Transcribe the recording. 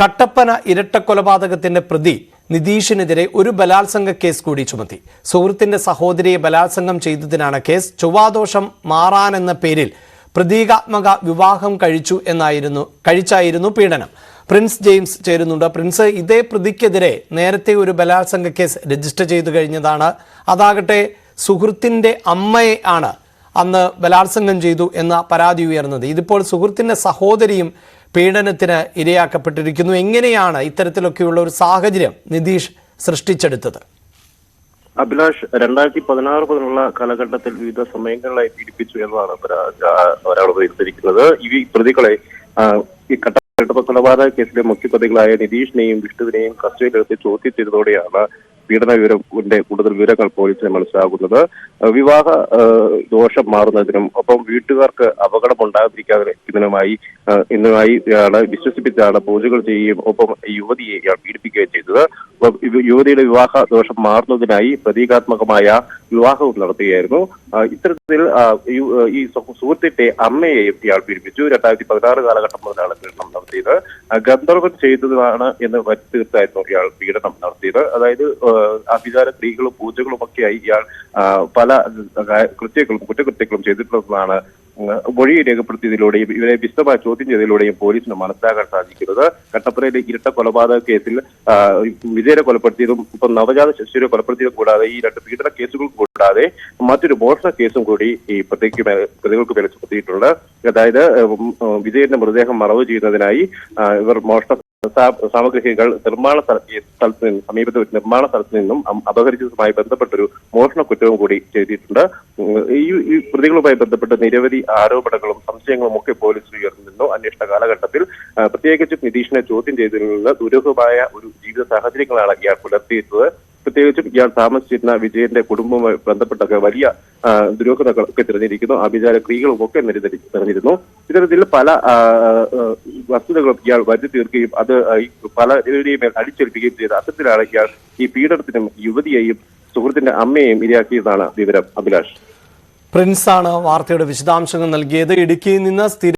കട്ടപ്പന ഇരട്ടക്കൊലപാതകത്തിന്റെ പ്രതി നിതീഷിനെതിരെ ഒരു ബലാത്സംഗ കേസ് കൂടി ചുമത്തി. സുഹൃത്തിന്റെ സഹോദരിയെ ബലാത്സംഗം ചെയ്തതിനാണ് കേസ് ചൊവ്വാദോഷം മാറാനെന്ന പേരിൽ പ്രതീകാത്മക വിവാഹം കഴിച്ചു എന്നായിരുന്നു കഴിച്ചായിരുന്നു പീഡനം. പ്രിൻസ് ജെയിംസ് ചേരുന്നുണ്ട്. പ്രിൻസ് ഇതേ പ്രതിക്കെതിരെ നേരത്തെ ഒരു ബലാത്സംഗ കേസ് രജിസ്റ്റർ ചെയ്തു കഴിഞ്ഞതാണ്. അതാകട്ടെ സുഹൃത്തിന്റെ അമ്മയെ ആണ് അന്ന് ബലാത്സംഗം ചെയ്തു എന്ന പരാതി ഉയർന്നത്. ഇതിപ്പോൾ സുഹൃത്തിന്റെ സഹോദരിയും പീഡനത്തിന് ഇരയാക്കപ്പെട്ടിരിക്കുന്നു. എങ്ങനെയാണ് ഇത്തരത്തിലൊക്കെയുള്ള ഒരു സാഹചര്യം നിതീഷ് സൃഷ്ടിച്ചെടുത്തത്? അഭിലാഷ് രണ്ടായിരത്തി പതിനാറ് മുതലുള്ള കാലഘട്ടത്തിൽ വിവിധ സമയങ്ങളിലായി പീഡിപ്പിച്ചു എന്നാണ് ഒരാൾ വിസ്തരിക്കുന്നത് ഈ പ്രതികളെ ഈ കട്ടപ്പ കൊലപാതക കേസിലെ മുഖ്യപ്രതികളായ നിതീഷിനെയും വിഷ്ണുവിനെയും കസ്റ്റഡിയിലെടുത്ത് ചോദ്യം ചെയ്തതോടെയാണ് പീഡന വിവരത്തിന്റെ കൂടുതൽ വിവരങ്ങൾ പോലീസിന് മനസ്സിലാകുന്നത്. വിവാഹ ദോഷം മാറുന്നതിനും ഒപ്പം വീട്ടുകാർക്ക് അപകടം ഉണ്ടാകാതിരിക്കാതിരിക്കുന്നതിനുമായി ഇന്നുമായി ഇയാളെ വിശ്വസിപ്പിച്ചാണ് പൂജകൾ ചെയ്യുകയും ഒപ്പം യുവതിയെ ഇയാൾ പീഡിപ്പിക്കുകയും ചെയ്തത്. യുവതിയുടെ വിവാഹ ദോഷം മാറുന്നതിനായി പ്രതീകാത്മകമായ വിവാഹവും നടത്തുകയായിരുന്നു. ഇത്തരത്തിൽ ഈ- സുഹൃത്തിന്റെ അമ്മയെയും ഇയാൾ പീഡിപ്പിച്ചു രണ്ടായിരത്തി പതിനാറ് കാലഘട്ടം മുതലാണ് പീഡനം നടത്തിയത്. ഗന്ധർവൻ ചെയ്തതാണ് എന്ന് വരുത്തിയിട്ടായിരുന്നു ഇയാൾ പീഡനം നടത്തിയത്. അതായത് അഭിചാര സ്ത്രീകളും പൂജകളും ഒക്കെയായി ഇയാൾ പല കൃത്യങ്ങളും കുറ്റകൃത്യങ്ങളും ചെയ്തിട്ടുള്ളതാണ് മൊഴി രേഖപ്പെടുത്തിയതിലൂടെയും ഇവരെ വിശദമായി ചോദ്യം ചെയ്തതിലൂടെയും പോലീസിന് മനസ്സിലാക്കാൻ സാധിക്കുന്നത്. കട്ടപ്പനയിലെ ഇരട്ട കൊലപാതക കേസിൽ വിജയരെ കൊലപ്പെടുത്തിയതും ഇപ്പം നവജാത ശിശുവിനെ കൊലപ്പെടുത്തിയതും കൂടാതെ ഈ രണ്ട് പീഡന കേസുകൾ കൂടാതെ മറ്റൊരു മോഷണ കേസും കൂടി ഈ പ്രതിക്ക് പ്രതികൾക്ക് ചുമത്തിയിട്ടുണ്ട്. അതായത് വിജയന്റെ മൃതദേഹം മറവ് ചെയ്യുന്നതിനായി ഇവർ മോഷണ സാമഗ്രികൾ നിർമ്മാണ സ്ഥലത്ത് നിന്നും സമീപത്തെ നിർമ്മാണ സ്ഥലത്ത് നിന്നും അപഹരിച്ചതുമായി ബന്ധപ്പെട്ടൊരു മോഷണ കുറ്റവും കൂടി ചെയ്തിട്ടുണ്ട്. ഈ പ്രതികളുമായി ബന്ധപ്പെട്ട് നിരവധി ആരോപണങ്ങളും സംശയങ്ങളും ഒക്കെ പോലീസ് ഉയർന്നിരുന്നു അന്വേഷണ കാലഘട്ടത്തിൽ. പ്രത്യേകിച്ചും നിതീഷിനെ ചോദ്യം ചെയ്തതിൽ നിന്ന് ദുരൂഹമായ ഒരു ജീവിത സാഹചര്യങ്ങളാണ് ഇയാൾ പുലർത്തിയിരുന്നത്. പ്രത്യേകിച്ചും ഇയാൾ താമസിച്ചിരുന്ന വിജയന്റെ കുടുംബവുമായി ബന്ധപ്പെട്ടൊക്കെ വലിയ ദുരോഹതകളൊക്കെ തിരഞ്ഞിരിക്കുന്നു അഭിചാര ക്രിയകളും ഒക്കെ തിരഞ്ഞിരുന്നു ഇത്തരത്തിൽ പല വസ്തുതകളും ഇയാൾ വരുത്തി തീർക്കുകയും അത് പല പലരുടെയും മേൽ അടിച്ചേൽപ്പിക്കുകയും ചെയ്ത അത്തരത്തിലാണ് ഇയാൾ ഈ പീഡനത്തിനും യുവതിയെയും സുഹൃത്തിന്റെ അമ്മയെയും ഇരയാക്കിയതാണ് വിവരം. അഭിലാഷ്. പ്രിൻസാണ് വാർത്തയുടെ വിശദാംശങ്ങൾ നൽകിയത്. ഇടുക്കിയിൽ നിന്ന് സ്ഥിര